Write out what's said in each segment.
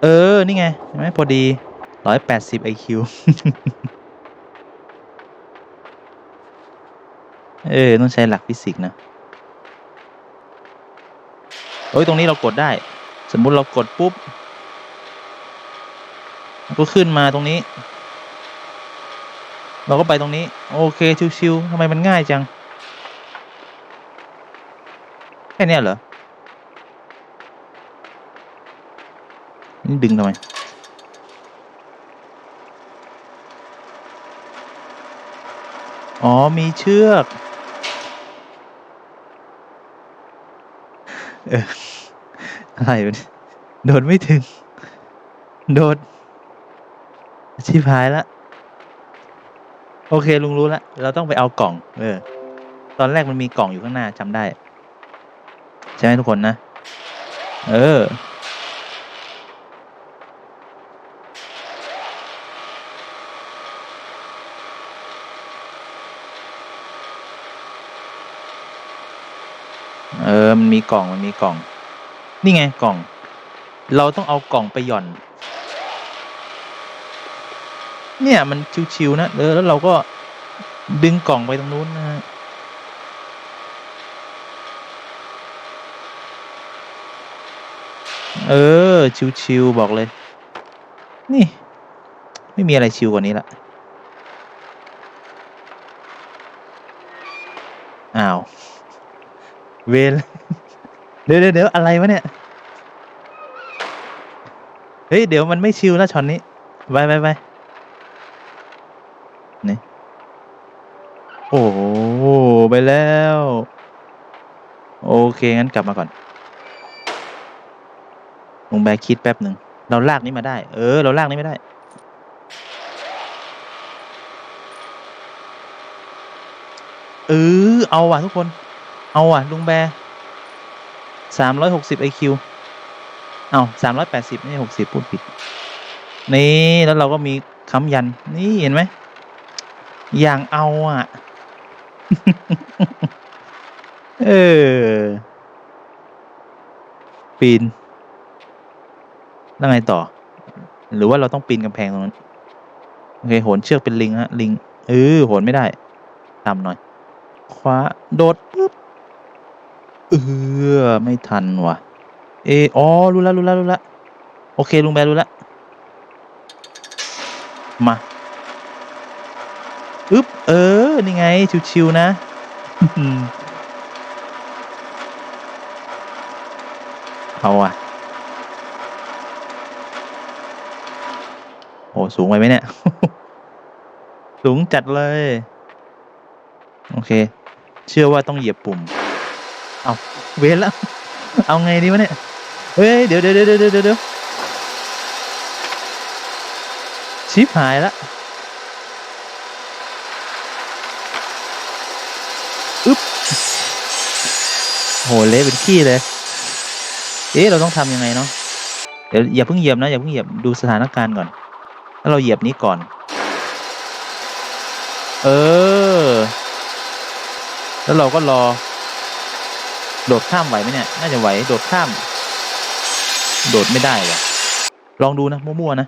เออ นี่ไงเห็นไหมพอดีร้อยแปดสิบไอคิวเออ ต้องใช้หลักฟิสิกส์นะโอ้ย ตรงนี้เรากดได้ สมมุติเรากดปุ๊บ ก็ขึ้นมาตรงนี้ เราก็ไปตรงนี้ โอเค ชิวๆทำไมมันง่ายจัง แค่เนี้ยเหรอ ดึงทำไมอ๋อ มีเชือก เอออะไรวะเนี่ยโดดไม่ถึง โดดชิบหายละ โอเค ลุงรู้ละ เราต้องไปเอากล่อง เออ ตอนแรกมันมีกล่องอยู่ข้างหน้าจำได้ ใช่ไหมทุกคนนะ เออ มันมีกล่องมันมีกล่อง นี่ไงกล่อง เราต้องเอากล่องไปหย่อน เนี่ยมันชิวๆนะเออแล้วเราก็ดึงกล่องไปตรงนู้นนะฮะเออ ชิวๆบอกเลย นี่ ไม่มีอะไรชิวกว่านี้ละ อ้าว เวรเดี๋ยวเดี๋ยวเดี๋ยวอะไรวะเนี่ย เฮ้ย เดี๋ยวมันไม่ชิวแล้วช็อตนี้ ไปไปไปนี่โอ้โหไปแล้ว โอเค งั้นกลับมาก่อนลงแบคิดแป๊บหนึ่ง เราลากนี้มาได้ เออ เราลากนี้ไม่ได้ เออ เอาว่ะทุกคน เอาว่ะ ลุงแบสามร้อยหกสิบไอคิวเอาสามร้อยแปดสิบไม่ใช่หกสิบพูดผิด นี่แล้วเราก็มีค้ำยัน นี่เห็นไหม อย่างเอาอะ เออ ปีน แล้วไงต่อ หรือว่าเราต้องปีนกำแพงตรงนั้น โอเค โหนเชือกเป็นลิงฮะ ลิง เออโหนไม่ได้ตามหน่อย คว้า โดดปุ๊บ เออไม่ทันว่ะ เอออ๋อรู้แล้วรู้แล้วรู้แล้วโอเคลุงแบรู้แล้วมาอึ๊บเออ นี่ไง ชิวๆนะเอาอะโอ้สูงไปไหมเนี่ย สูงจัดเลย โอเค เชื่อว่าต้องเหยียบปุ่ม เอาเว้นแล้ว เอาไงดีวะเนี่ย เฮ้ย เดี๋ยวเดี๋ยวเดี๋ยวเดี๋ยวเดี๋ยวชิปหายละอึ๊บโหเละเป็นขี้เลย เอ๊ะเราต้องทำยังไงเนาะ เดี๋ยวอย่าเพิ่งเหยียบนะอย่าเพิ่งเหยียบดูสถานการณ์ก่อน ถ้าเราเหยียบนี้ก่อน เออ แล้วเราก็รอ โดดข้ามไหวไหมเนี่ย น่าจะไหว โดดข้าม โดดไม่ได้ว่ะ ลองดูนะ มั่วๆนะ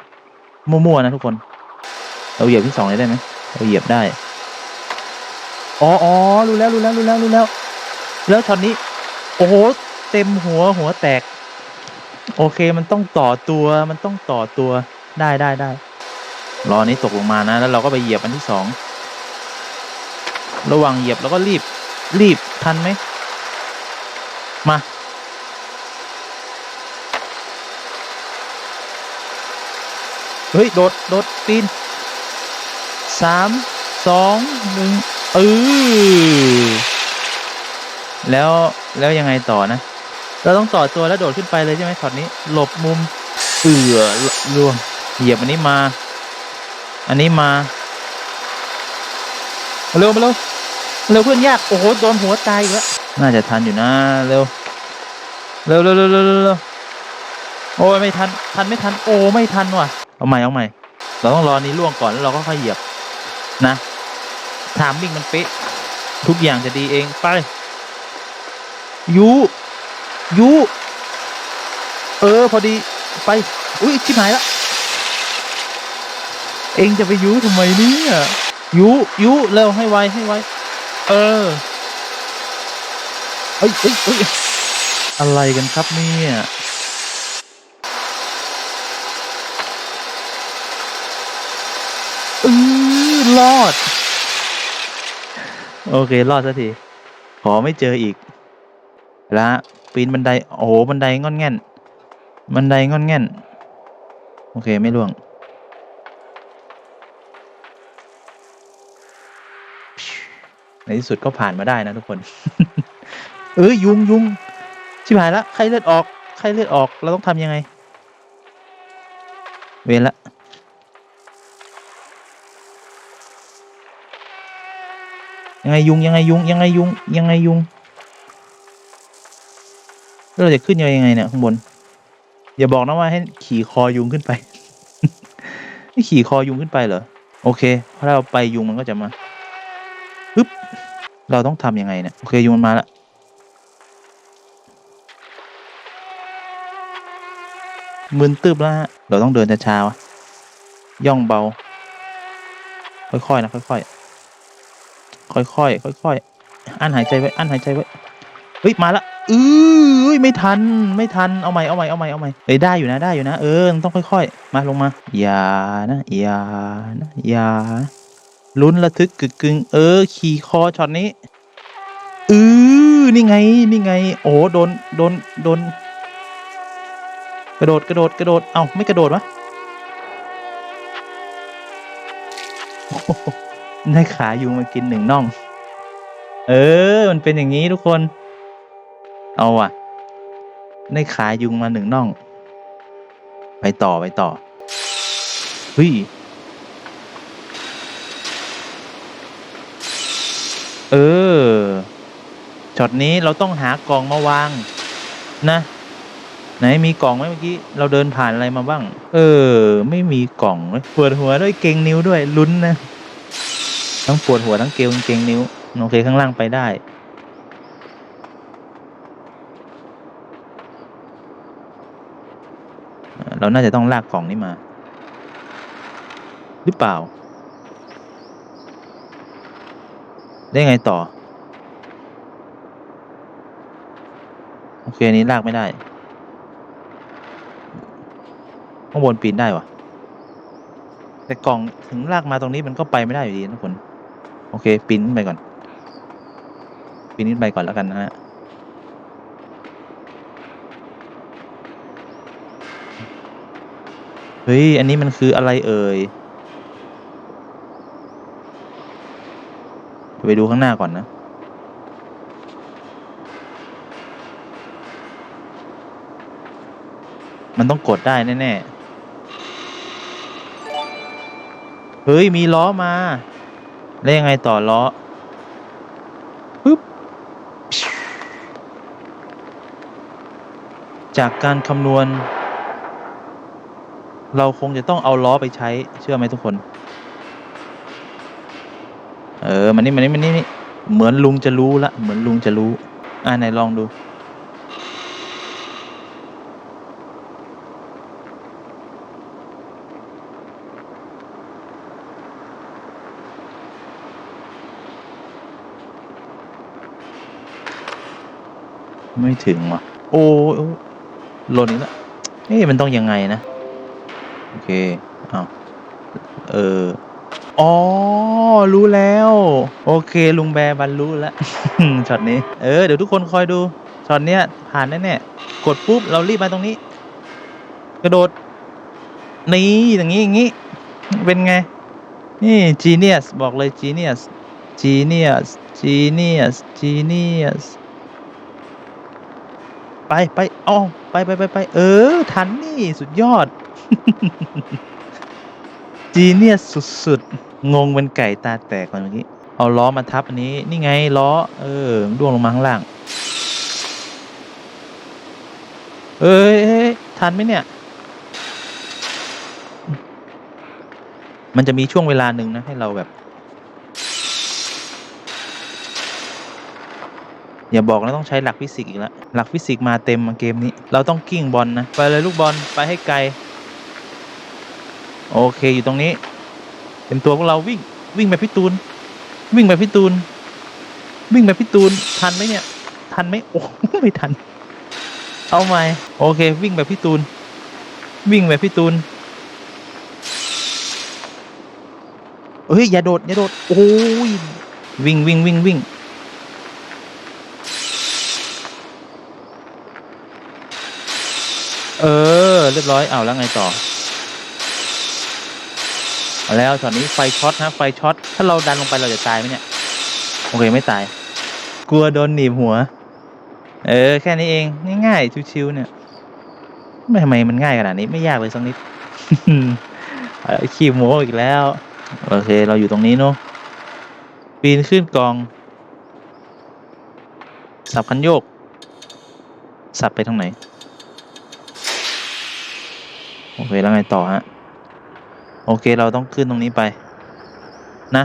มั่วๆนะทุกคน เราเหยียบที่สองเลยได้ไหมเราเหยียบได้ อ๋ออ๋อรู้แล้ว รู้แล้ว รู้แล้ว รู้แล้ว แล้วช็อตนี้ โอ้โห เต็มหัว หัวแตก โอเค มันต้องต่อตัว มันต้องต่อตัว ได้ได้ได้รอนี้ตกลงมานะ แล้วเราก็ไปเหยียบอันที่สอง ระหว่างเหยียบแล้วก็รีบ รีบทันไหม มา เฮ้ย โดด โดดปีนสามสองหนึ่งเออแล้วแล้วยังไงต่อนะ เราต้องต่อตัวแล้วโดดขึ้นไปเลยใช่ไหมช็อตนี้ หลบมุมเอือล่วงเหยียบอันนี้มา อันนี้มาเร็วมาเร็วเร็วเพื่อนยาก โอ้โห โดนหัวตายอีกแล้ว น่าจะทันอยู่นะ เร็ว เร็วเร็วเร็วเร็วเร็วโอ้ยไม่ทัน ทันไม่ทัน โอ้ไม่ทันว่ะ เอาใหม่เอาใหม่ เราต้องรอนี้ล่วงก่อนแล้วเราก็ค่อยเหยียบนะถามมิ่งมันเป๊ะ ทุกอย่างจะดีเองไปยูยูเออ พอดีไป อุ้ยชิบหายละเองจะไปยุทำไมเนี่ยยุยุเร็วให้ไวให้ไวเออเอ้ยเอ้ยเอ้ย อะไรกันครับเนี่ยอือรอด โอเค รอดสักที ขอไม่เจออีก ละปีนบันได โอ้โห บันไดงอนแง่น บันไดงอนแง่น โอเค ไม่ล่วง ในที่สุดก็ผ่านมาได้นะทุกคน เอ้ยยุงยุง ชิบหายละไข้เลือดออกไข้เลือดออกเราต้องทำยังไง เวรละยังไงยุงยังไงยุงยังไงยุงยังไงยุงแล้วเราจะขึ้นยังไงเนี่ยข้างบน อย่าบอกนะว่าให้ขี่คอยุงขึ้นไปให้ขี่คอยุงขึ้นไปเหรอโอเคถ้าเราไปยุงมันก็จะมาปึ๊บเราต้องทำยังไงเนี่ยโอเคยุงมันมาละ มึนตึบแล้วฮะ เราต้องเดินช้าๆวะย่องเบา ค่อยๆนะค่อยๆค่อยๆค่อยๆอั้นหายใจไว้อั้นหายใจไว้เฮ้ยมาละอือยไม่ทันไม่ทันเอาใหม่เอาใหม่เอาใหม่เอาใหม่เฮ้ยได้อยู่นะได้อยู่นะเออต้องค่อย ๆ มาลงมาอย่านะอย่านะอย่าลุ้นระทึกกึกกึงเออ ขี่คอช็อตนี้อือนี่ไงนี่ไง โอ้โหโดนโดนโดน กระโดดกระโดดกระโดด เอ้าไม่กระโดดวะได้ขายุงมากินหนึ่งน่อง เออ มันเป็นอย่างนี้ทุกคน เอาว่ะได้ขายุงมาหนึ่งน่อง ไปต่อไปต่อเฮ้ยเออช็อตนี้เราต้องหากล่องมาวาง นะ ไหนมีกล่องไหมเมื่อกี้เราเดินผ่านอะไรมาบ้าง เออ ไม่มีกล่องเลยปวดหัวด้วยเกงนิ้วด้วยลุ้นนะทั้งปวดหัวทั้งเกลเกงนิ้วโอเคข้างล่างไปได้เราน่าจะต้องลากกล่องนี้มา หรือเปล่า ได้ไงต่อ โอเคนี้ลากไม่ได้ ข้างบนปีนได้วะแต่กล่องถึงลากมาตรงนี้มันก็ไปไม่ได้อยู่ดีนะทุกคน โอเคปีนขึ้นไปก่อนปีนขึ้นไปก่อนแล้วกันนะฮะเฮ้ย อันนี้มันคืออะไรเอ่ย ไปดูข้างหน้าก่อนนะ มันต้องกดได้แน่ ๆ เฮ้ย มีล้อมา แล้วยังไงต่อล้อปึ๊บจากการคำนวณ เราคงจะต้องเอาล้อไปใช้ เชื่อไหมทุกคน เออ มันนี่มันนี่มันนี่นี่เหมือนลุงจะรู้ละ เหมือนลุงจะรู้ อ่าไหนลองดู ไม่ถึงว่ะ โอ้โอ้ยหล่นอีกแล้วเอ๊ะมันต้องยังไงนะ โอเคเอาเอออ๋อ รู้แล้ว โอเค ลุงแบร์บรรลุแล้วช็อตนี้ เออ เดี๋ยวทุกคนคอยดูช็อตเนี้ยผ่านแน่ๆกดปุ๊บ เรารีบมาตรงนี้ กระโดด นี่อย่างนี้อย่างนี้ เป็นไง นี่ genius บอกเลย genius genius genius genius ไปไปอ๋อไปไปไปไปเออ ทันนี่สุดยอด จีเนียสสุดๆ งงเป็นไก่ตาแตกก่อนเมื่อกี้ เอาล้อมาทับอันนี้ นี่ไงล้อ เออร่วงลงมาข้างล่างเอ้ยเอ้ยทันไหมเนี่ย มันจะมีช่วงเวลาหนึ่งนะ ให้เราแบบ อย่าบอกนะต้องใช้หลักฟิสิกส์อีกแล้วหลักฟิสิกส์มาเต็มเกมนี้ เราต้องกิ้งบอลนะ ไปเลยลูกบอลไปให้ไกล โอเคอยู่ตรงนี้เป็นตัวพวกเราวิ่งวิ่งแบบพี่ตูน วิ่งแบบพี่ตูน วิ่งแบบพี่ตูนทันไหมเนี่ย ทันไหมโอ้ไม่ทัน เอาใหม่โอเค วิ่งแบบพี่ตูน วิ่งแบบพี่ตูนเฮ้ยอย่าโดดอย่าโดดโอ้ยวิ่งวิ่งวิ่งวิ่ง เออ เรียบร้อยเอาแล้วไงต่อ แล้วตอนนี้ไฟช็อตนะไฟช็อตถ้าเราดันลงไปเราจะตายไหมเนี่ย โอเคไม่ตาย กลัวโดนหนีบหัว เออ แค่นี้เองง่ายๆชิวๆเนี่ยไม่ทำไมมันง่ายขนาดนี้ไม่ยากเลยสักนิดขี้โม้อีกแล้ว โอเค เราอยู่ตรงนี้เนาะปีนขึ้นกอง สับคันโยก สับไปทางไหน โอเคแล้วไงต่อฮะ โอเคเราต้องขึ้นตรงนี้ไป นะ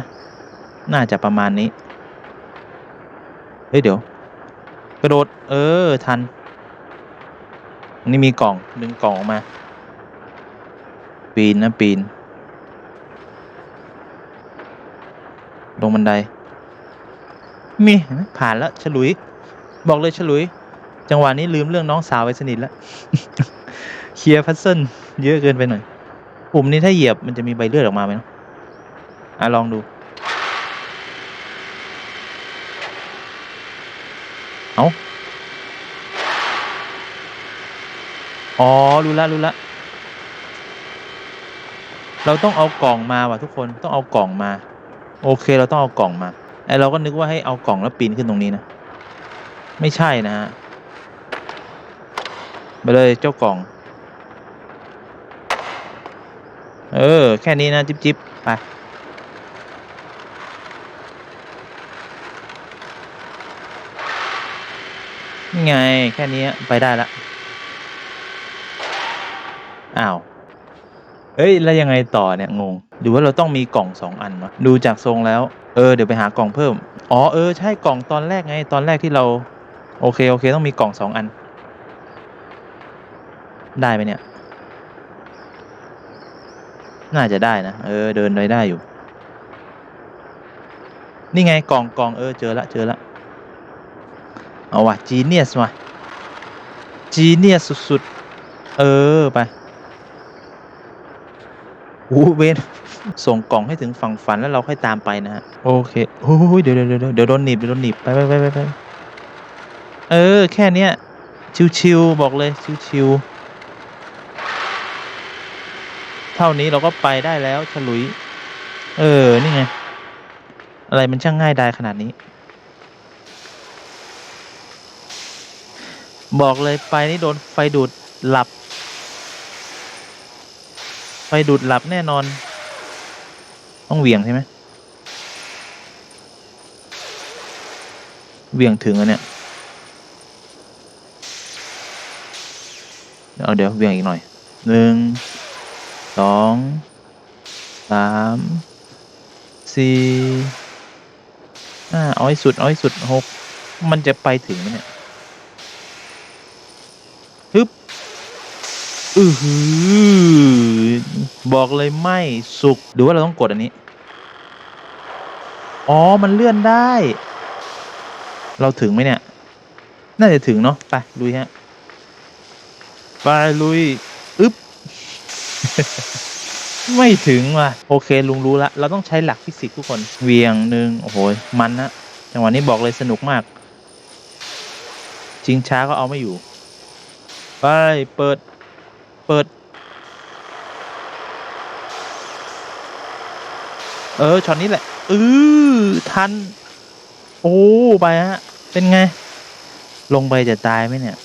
น่าจะประมาณนี้ เฮ้ย เดี๋ยว กระโดด เออ ทัน นี่มีกล่อง ดึงกล่องออกมา ปีนนะ ปีน ลงบันได มีผ่านแล้ว ฉลุย บอกเลยฉลุย จังหวะนี้ลืมเรื่องน้องสาวไปสนิทแล้ว เคลียร์พัซเซิลเยอะเกินไปหน่อย ปุ่มนี้ถ้าเหยียบมันจะมีใบเลือดออกมาไหมเนอะอะลองดู เอาอ๋อ รู้ละรู้ละ เราต้องเอากล่องมาว่ะทุกคนต้องเอากล่องมา โอเคเราต้องเอากล่องมาไอเราก็นึกว่าให้เอากล่องแล้วปีนขึ้นตรงนี้นะ ไม่ใช่นะฮะไปเลยเจ้ากล่อง เออ แค่นี้นะ จิบจิบไปนี่ไง แค่นี้ไปได้ละ อ้าวเอ้ย แล้วยังไงต่อเนี่ย งง หรือว่าเราต้องมีกล่องสองอันวะดูจากทรงแล้ว เออ เดี๋ยวไปหากล่องเพิ่ม อ๋อ เออ ใช่กล่องตอนแรกไง ตอนแรกที่เรา โอเค โอเค ต้องมีกล่องสองอัน ได้ไหมเนี่ย น่าจะได้นะ เออ เดินไปได้อยู่ นี่ไงกล่องกล่องเออ เจอละเจอละเอาว่ะจีเนียสว่ะจีเนียสสุดๆ เออ ไปโอ้เวนส่งกล่องให้ถึงฝั่งฝันแล้วเราค่อยตามไปนะฮะ โอเคโอ้ยเดี๋ยวเดี๋ยวเดี๋ยวเดี๋ยวโดนหนีบเดี๋ยวโดนหนีบไปไปไปไปไปเออ แค่เนี้ยชิวๆบอกเลยชิวๆ เท่านี้เราก็ไปได้แล้วฉลุย เออ นี่ไง อะไรมันช่างง่ายดายขนาดนี้ บอกเลยไปนี่โดนไฟดูดหลับ ไฟดูดหลับแน่นอน ต้องเหวี่ยงใช่ไหมเวี่ยงถึงอะเนี่ยเอาเดี๋ยวเวี่ยงอีกหน่อยหนึ่ง สองสามสี่ห้าอาให้สุดอาให้สุดหกมันจะไปถึงไหมเนี่ยฮึบอือหือบอกเลยไม่สุกหรือว่าเราต้องกดอันนี้ อ๋อ มันเลื่อนได้ เราถึงไหมเนี่ย น่าจะถึงเนาะไปลุยฮะ ไปลุย ไม่ถึงว่ะโอเคลุงรู้ละเราต้องใช้หลักฟิสิกส์ทุกคนเวียงหนึ่งโอ้โหมันนะจังหวะนี้บอกเลยสนุกมากจริงช้าก็เอาไม่อยู่ ไป เปิด เปิด เออช็อตนี้แหละอือทัน โอ้ ไปฮะ เป็นไง ลงไปจะตายไหมเนี่ย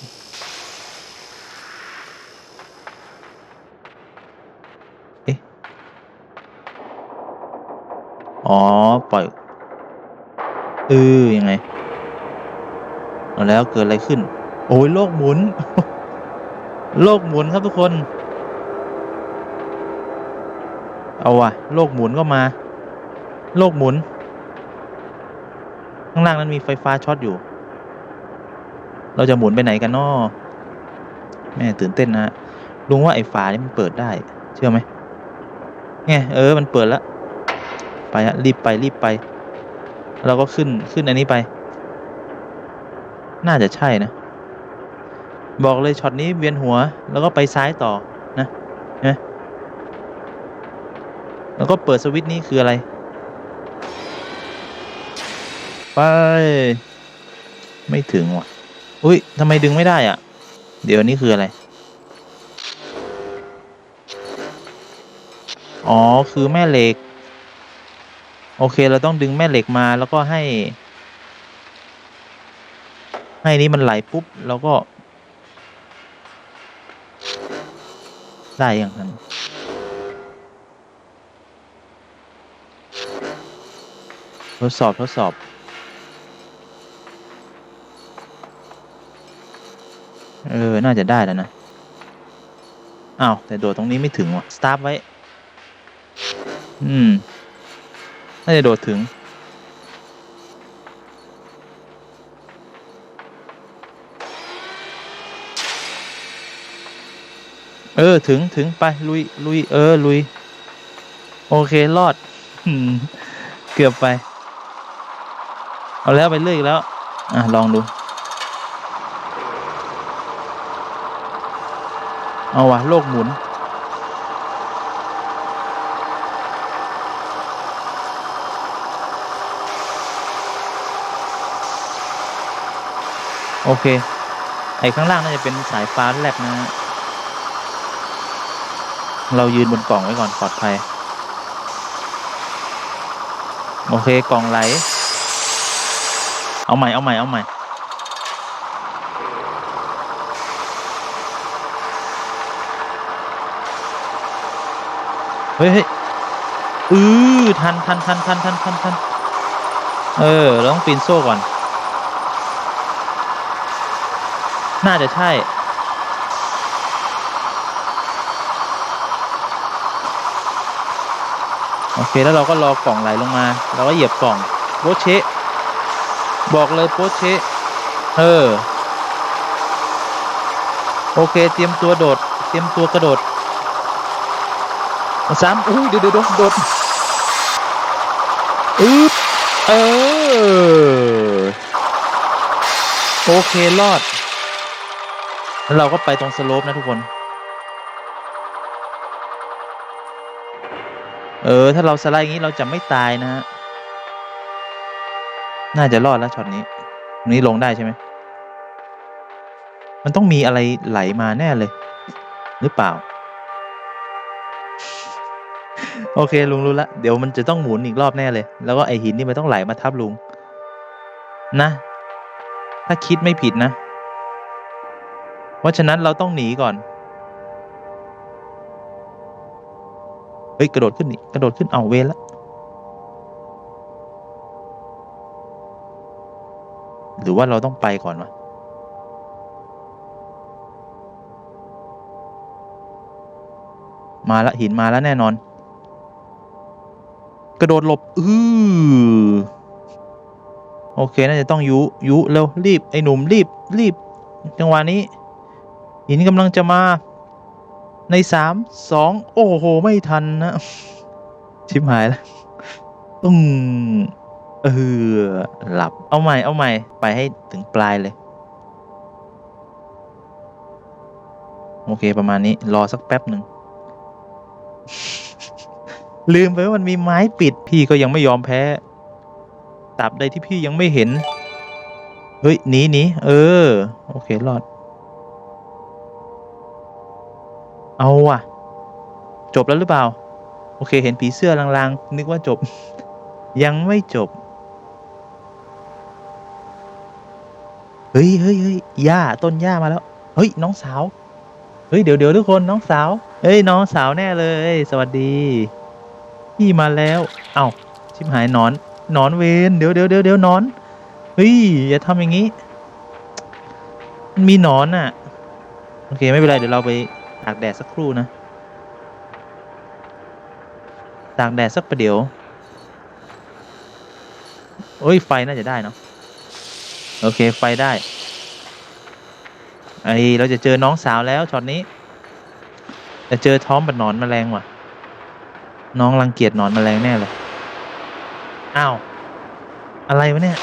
เอ๊ะ อ๋อ ปล่อย เออยังไงแล้วเกิดอะไรขึ้น โอ้ยโลกหมุน โลกหมุนครับทุกคน เอาว่ะ โลกหมุนก็มา โลกหมุน ข้างล่างนั้นมีไฟฟ้าช็อตอยู่ เราจะหมุนไปไหนกันนาะแม่ตื่นเต้นนะฮะลุงว่าไอ้ฝานี่มันเปิดได้ เชื่อไหมไงเออ มันเปิดแล้ว ไปฮะรีบไปรีบไป เราก็ขึ้นขึ้นอันนี้ไป น่าจะใช่นะ บอกเลยช็อตนี้เวียนหัว แล้วก็ไปซ้ายต่อนะนะแล้วก็เปิดสวิตช์นี้คืออะไร ไป ไม่ถึงว่ะ อุ้ยทำไมดึงไม่ได้อะ เดี๋ยวนี้คืออะไรอ๋อ คือแม่เหล็ก โอเค เราต้องดึงแม่เหล็กมาแล้วก็ให้ ให้นี้มันไหลปุ๊บ แล้วก็ ได้อย่างนั้นทดสอบทดสอบเออ น่าจะได้แล้วนะ อ้าว แต่โดดตรงนี้ไม่ถึงว่ะ สตาร์ทไว้ อืม น่าจะโดดถึง เออถึงถึงไป ลุย ลุย เออ ลุย โอเค รอดเกือบไป เอาแล้วไปเรื่อยแล้ว อะ ลองดู เอาวะโลกหมุน โอเค ไอ้ข้างล่างน่าจะเป็นสายฟ้าแลบนะฮะเรายืนบนกล่องไว้ก่อนปลอดภัย โอเคกล่องไหล เอาใหม่เอาใหม่เอาใหม่ เฮ้ยเฮ้ยอือทันทันทันทันทันทันทันเออ เราต้องปีนโซ่ก่อน น่าจะใช่ โอเค แล้วเราก็รอกล่องไหลลงมา เราก็เหยียบกล่องโปเชะบอกเลยโปเชะเออ โอเค เตรียมตัวโดด เตรียมตัวกระโดดสามอุ้ยเดี๋ยวเดี๋ยวโดดอึ๊บเออ โอเค รอด แล้วเราก็ไปตรงสโลปนะทุกคน เออ ถ้าเราสไลด์อย่างนี้เราจะไม่ตายนะฮะ น่าจะรอดแล้วช็อตนี้ตรงนี้ลงได้ใช่ไหม มันต้องมีอะไรไหลมาแน่เลย หรือเปล่า โอเคลุงรู้ละเดี๋ยวมันจะต้องหมุนอีกรอบแน่เลย แล้วก็ไอหินนี่มันต้องไหลมาทับลุง นะ ถ้าคิดไม่ผิดนะ เพราะฉะนั้นเราต้องหนีก่อน เฮ้ย กระโดดขึ้นนี่กระโดดขึ้นเอาเวละหรือว่าเราต้องไปก่อนวะมาละหินมาแล้วแน่นอน กระโดดหลบอือโอเค น่าจะต้องยุยุเร็วรีบ ไอ้หนุ่มรีบรีบจังหวะนี้ หินกำลังจะมาในสามสองโอ้โห ไม่ทันนะ ชิบหายแล้วอืมเออหลับเอาใหม่เอาใหม่ ไปให้ถึงปลายเลย โอเคประมาณนี้ รอสักแป๊บหนึ่ง ลืมไปว่ามันมีไม้ปิดพี่ก็ยังไม่ยอมแพ้ตราบใดที่พี่ยังไม่เห็น เฮ้ยหนีหนีเออ โอเครอด เอาว่ะ จบแล้วหรือเปล่า โอเค เห็นผีเสื้อลางๆ นึกว่าจบ ยังไม่จบ เฮ้ยเฮ้ยเฮ้ยหญ้าต้นหญ้ามาแล้ว เฮ้ย น้องสาว เฮ้ย เดี๋ยวเดี๋ยวทุกคนน้องสาว เฮ้ย น้องสาวแน่เลย สวัสดี พี่มาแล้ว เอ้า ชิบหายนอน นอนเวนเดี๋ยวเดี๋ยวเดี๋ยวเดี๋ยวนอน เฮ้ย อย่าทำอย่างนี้ มีนอนอะ โอเค ไม่เป็นไร เดี๋ยวเราไปากแดดสักครู่นะ ตากแดดสักประเดี๋ยวโอ้ยไฟน่าจะได้เนาะโอเคไฟได้ไอเราจะเจอน้องสาวแล้วช็อตนี้ จะเจอท้อมบัดหนอนแมลงว่ะ น้องรังเกียจหนอนแมลงแน่เลยอ้าวอะไรวะเนี่ย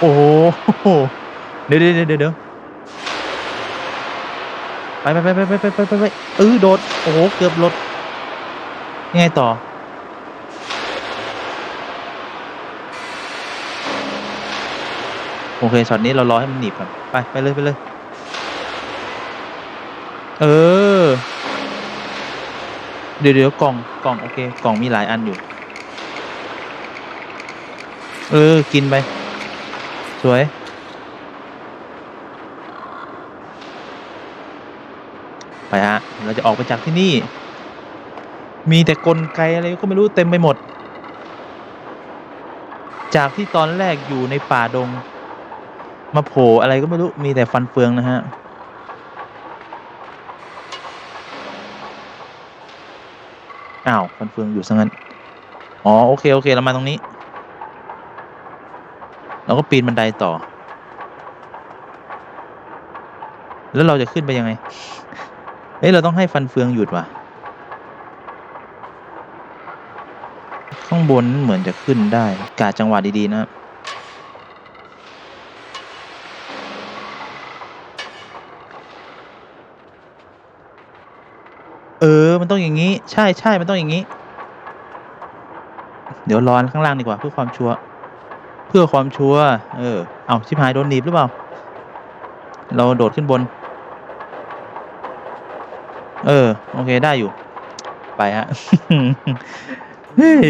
โอ้โหเดี๋ยวเดี๋ยวเดี๋ยว ไปไปไปไปไปไปไปไปเออโดด โอ้โห เกือบหลดยังไงต่อ โอเคช็อตนี้เรารอให้มันหนีบก่อนไป ไปเลยไปเลย เออ เดี๋ยวเดี๋ยวกล่องกล่องโอเค กล่องมีหลายอันอยู่ เออ กินไป สวย ไปฮะเราจะออกไปจากที่นี่ มีแต่กลไกอะไรก็ไม่รู้เต็มไปหมด จากที่ตอนแรกอยู่ในป่าดง มาโผล่อะไรก็ไม่รู้มีแต่ฟันเฟืองนะฮะอ้าวฟันเฟืองอยู่ซะงั้นอ๋อโอเคโอเคเรามาตรงนี้เราก็ปีนบันไดต่อ แล้วเราจะขึ้นไปยังไง เอ้ยเราต้องให้ฟันเฟืองหยุดว่ะ ข้างบนเหมือนจะขึ้นได้ กาจังหวะดีๆนะครับเออ มันต้องอย่างนี้ ใช่ใช่มันต้องอย่างนี้ เดี๋ยวร้อนข้างล่างดีกว่า เพื่อความชัวร์ เพื่อความชัวร์ เออ เอาชิบหายโดนหนีบหรือเปล่า เราโดดขึ้นบน เออ โอเคได้อยู่ ไปฮะ เฮ้ย